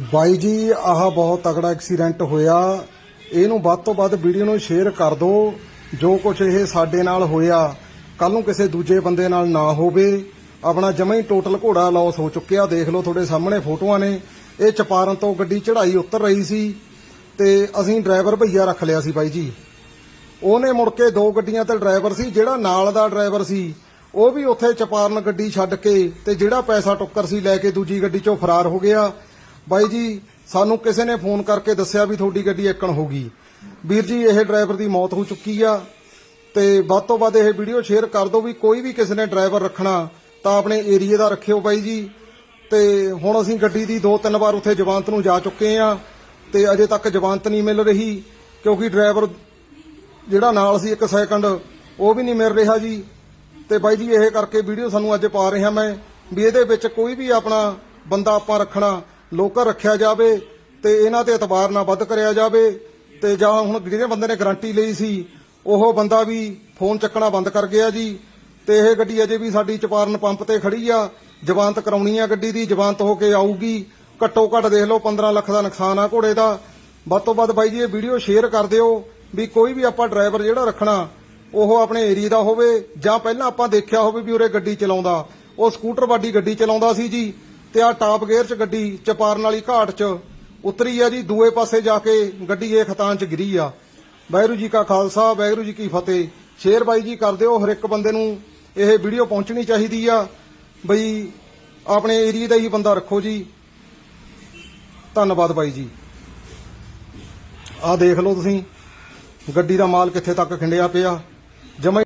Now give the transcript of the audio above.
ਬਾਈ ਜੀ, ਆਹ ਬਹੁਤ ਤਕੜਾ ਐਕਸੀਡੈਂਟ ਹੋਇਆ। ਇਹਨੂੰ ਵੱਧ ਤੋਂ ਵੱਧ ਵੀਡੀਓ ਨੂੰ ਸ਼ੇਅਰ ਕਰ ਦਿਓ। ਜੋ ਕੁਝ ਇਹ ਸਾਡੇ ਨਾਲ ਹੋਇਆ ਕੱਲ ਨੂੰ ਕਿਸੇ ਦੂਜੇ ਬੰਦੇ ਨਾਲ ਨਾ ਹੋਵੇ। ਆਪਣਾ ਜਮਾਂ ਹੀ ਟੋਟਲ ਘੋੜਾ ਲਾਸ ਹੋ ਚੁੱਕਿਆ। ਦੇਖ ਲਓ ਤੁਹਾਡੇ ਸਾਹਮਣੇ ਫੋਟੋਆਂ ਨੇ। ਇਹ ਚਪਾਰਨ ਤੋਂ ਗੱਡੀ ਚੜਾਈ ਉਤਰ ਰਹੀ ਸੀ ਤੇ ਅਸੀਂ ਡਰਾਈਵਰ ਭਈਆ ਰੱਖ ਲਿਆ ਸੀ ਬਾਈ ਜੀ। ਉਹਨੇ ਮੁੜ ਕੇ ਦੋ ਗੱਡੀਆਂ ਤੇ ਡਰਾਈਵਰ ਸੀ, ਜਿਹੜਾ ਨਾਲ ਦਾ ਡਰਾਈਵਰ ਸੀ, ਉਹ ਵੀ ਉੱਥੇ ਚਪਾਰਨ ਗੱਡੀ ਛੱਡ ਕੇ ਤੇ ਜਿਹੜਾ ਪੈਸਾ ਟੁੱਕਰ ਸੀ ਲੈ ਕੇ ਦੂਜੀ ਗੱਡੀ ਚੋਂ ਫਰਾਰ ਹੋ ਗਿਆ। ਬਾਈ ਜੀ, ਸਾਨੂੰ ਕਿਸੇ ਨੇ ਫੋਨ ਕਰਕੇ ਦੱਸਿਆ ਵੀ ਤੁਹਾਡੀ ਗੱਡੀ ਏਕਣ ਹੋ ਗਈ। ਵੀਰ ਜੀ, ਇਹ ਡਰਾਈਵਰ ਦੀ ਮੌਤ ਹੋ ਚੁੱਕੀ ਆ ਤੇ ਵੱਧ ਤੋਂ ਵੱਧ ਇਹ ਵੀਡੀਓ ਸ਼ੇਅਰ ਕਰ ਦਿਓ ਵੀ ਕੋਈ ਵੀ ਕਿਸੇ ਨੇ ਡਰਾਈਵਰ ਰੱਖਣਾ ਤਾਂ ਆਪਣੇ ਏਰੀਏ ਦਾ ਰੱਖਿਓ ਬਾਈ ਜੀ। ਤੇ ਹੁਣ ਅਸੀਂ ਗੱਡੀ ਦੀ ਦੋ ਤਿੰਨ ਵਾਰ ਉੱਥੇ ਜਵਾਨਤ ਨੂੰ ਜਾ ਚੁੱਕੇ ਆ ਤੇ ਅਜੇ ਤੱਕ ਜਵਾਨਤ ਨਹੀਂ ਮਿਲ ਰਹੀ ਕਿਉਂਕਿ ਡਰਾਈਵਰ ਜਿਹੜਾ ਨਾਲ ਸੀ ਇੱਕ ਸੈਕਿੰਡ ਉਹ ਵੀ ਨਹੀਂ ਮਿਲ ਰਿਹਾ ਜੀ। ਤੇ ਬਾਈ ਜੀ, ਇਹ ਕਰਕੇ ਵੀਡੀਓ ਸਾਨੂੰ ਅੱਜ ਪਾ ਰਿਹਾ ਮੈਂ ਵੀ ਇਹਦੇ ਵਿੱਚ ਕੋਈ ਵੀ ਆਪਣਾ ਬੰਦਾ ਆਪਾਂ ਰੱਖਣਾ ਲੋਕਲ ਰੱਖਿਆ ਜਾਵੇ ਤੇ ਇਹਨਾਂ ਤੇ ਇਤਬਾਰ ਨਾ ਵੱਧ ਕਰਿਆ ਜਾਵੇ ਤੇ ਜਾਂ ਹੁਣ ਜਿਹੜੇ ਬੰਦੇ ਨੇ ਗਾਰੰਟੀ ਲਈ ਸੀ, ਉਹ ਬੰਦਾ ਵੀ ਫੋਨ ਚੱਕਣਾ ਬੰਦ ਕਰ ਗਿਆ ਜੀ। ਤੇ ਇਹ ਗੱਡੀ ਅਜੇ ਵੀ ਸਾਡੀ ਚਪਾਰਨ ਪੰਪ ਤੇ ਖੜੀ ਆ। ਜਵਾਨਤ ਕਰਾਉਣੀ ਆ ਗੱਡੀ ਦੀ ਜਵਾਨਤ ਹੋ ਕੇ ਆਊਗੀ। ਘੱਟੋ ਘੱਟ ਦੇਖ ਲਓ 15 ਲੱਖ ਦਾ ਨੁਕਸਾਨ ਆ ਘੋੜੇ ਦਾ। ਵੱਧ ਤੋਂ ਵੱਧ ਬਾਈ ਜੀ, ਇਹ ਵੀਡੀਓ ਸ਼ੇਅਰ ਕਰ ਦਿਓ ਵੀ ਕੋਈ ਵੀ ਆਪਾਂ ਡਰਾਈਵਰ ਜਿਹੜਾ ਰੱਖਣਾ, ਉਹ ਆਪਣੇ ਏਰੀਆ ਦਾ ਹੋਵੇ ਜਾਂ ਪਹਿਲਾਂ ਆਪਾਂ ਦੇਖਿਆ ਹੋਵੇ ਵੀ ਉਰੇ ਗੱਡੀ ਚਲਾਉਂਦਾ। ਉਹ ਸਕੂਟਰ ਵਾਡੀ ਗੱਡੀ ਚਲਾਉਂਦਾ ਸੀ ਜੀ। ਤੇ ਆ ਟਾਪ ਗੇਅਰ 'ਚ ਗੱਡੀ ਚਪਾਰਨ ਵਾਲੀ ਘਾਟ 'ਚ ਉਤਰੀ ਆ ਜੀ, ਦੂਏ ਪਾਸੇ ਜਾ ਕੇ ਗੱਡੀ ਇਹ ਖਤਾਨ 'ਚ ਗਿਰੀ ਆ। ਵਾਹਿਗੁਰੂ ਜੀ ਕਾ ਖਾਲਸਾ, ਵਾਹਿਗੁਰੂ ਜੀ ਕੀ ਫਤਿਹ। ਸ਼ੇਰ ਬਾਈ ਜੀ ਕਰ ਦਿਓ ਹਰ ਇੱਕ ਬੰਦੇ ਨੂੰ ਇਹ ਵੀਡੀਓ ਪਹੁੰਚਣੀ ਚਾਹੀਦੀ ਆ। ਬਈ ਆਪਣੇ ਏਰੀਆ ਦਾ ਹੀ ਬੰਦਾ ਰੱਖੋ ਜੀ। ਧੰਨਵਾਦ ਬਾਈ ਜੀ। ਆਹ ਦੇਖ ਲਓ ਤੁਸੀਂ, ਗੱਡੀ ਦਾ ਮਾਲ ਕਿੱਥੇ ਤੱਕ ਖਿੰਡਿਆ ਪਿਆ। ਜਮਾ